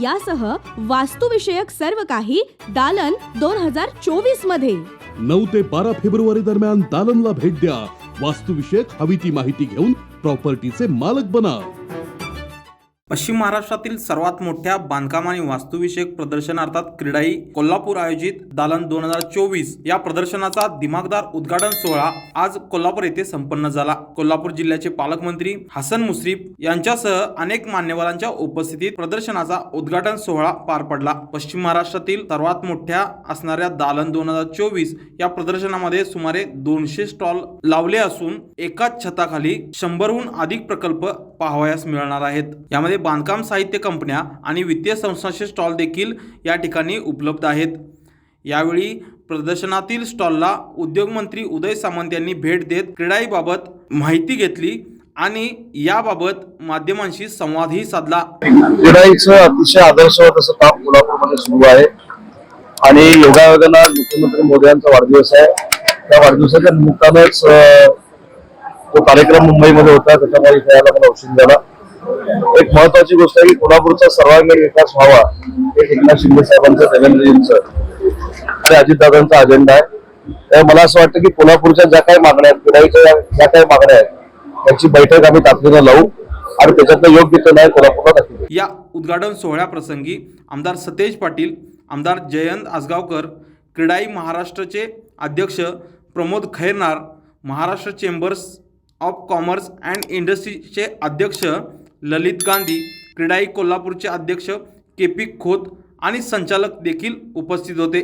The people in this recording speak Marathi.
यासह वास्तुविषयक सर्व काही दालन दोन हजार चोवीसमध्ये. नऊ ते बारा फेब्रुवारी दरम्यान दालनला भेट द्या. वास्तुविषयक हवी ती माहिती घेऊन प्रॉपर्टीचे मालक बना. पश्चिम महाराष्ट्रातील सर्वात मोठ्या बांधकाम आणि वास्तुविषयक प्रदर्शनार्थात क्रीडाई कोल्हापूर आयोजित दालन दोन हजार चोवीस या प्रदर्शनाचा दिमागदार उद्घाटन सोहळा आज कोल्हापूर येथे संपन्न झाला. कोल्हापूर जिल्ह्याचे पालकमंत्री हसन मुश्रीफ यांच्यासह अनेक मान्यवरांच्या उपस्थितीत प्रदर्शनाचा उद्घाटन सोहळा पार पडला. पश्चिम महाराष्ट्रातील सर्वात मोठ्या असणाऱ्या दालन दोन हजार चोवीस या प्रदर्शनामध्ये सुमारे दोनशे स्टॉल लावले असून एकाच छताखाली शंभरहून अधिक प्रकल्प पाहावयास मिळणार आहेत. यामध्ये बांधकाम साहित्य कंपन्या आणि वित्तीय संस्थांचे स्टॉल देखील या ठिकाणी उपलब्ध आहेत. यावेळी प्रदर्शनातील स्टॉलला उद्योगमंत्री उदय सामंत यांनी भेट देत क्रीडाईबाबत माहिती घेतली आणि याबाबत माध्यमांशी संवादही साधला. क्रीडाईचं अतिशय आदर्शवत असं काम कोल्हापूरमध्ये सुरू आहे. आणि योगायोगानं मुख्यमंत्री मोदी यांचा वाढदिवस आहे. त्या वाढदिवसाच्या निमित्तानंच तो कार्यक्रम मुंबईमध्ये होता त्याच्यामुळे इथे यायला मला उशीर झाला. एक महत्वाची गोष्ट आहे की कोल्हापूरचा सर्वांगीण विकास व्हावा हे एकनाथ शिंदे साहेबांचं देवेंद्रजींचं आणि अजितदादांचा अजेंडा आहे. तर मला असं वाटतं की कोल्हापूरच्या ज्या काही मागण्या आहेत पिढाईच्या ज्या काही मागण्या आहेत त्याची बैठक आम्ही तातडीनं लावू आणि त्याच्यातलं योग्य ते नाही कोल्हापूरला दाखवू. या उद्घाटन सोहळ्याप्रसंगी आमदार सतेज पाटील आमदार जयंत आसगावकर क्रीडाई महाराष्ट्रचे अध्यक्ष Pramod Khairnar Maharashtra chambers of commerce and इंडस्ट्रीचे अध्यक्ष ललित गांधी क्रीडाई कोल्हापूरचे अध्यक्ष के पी खोत आणि संचालक देखील उपस्थित होते.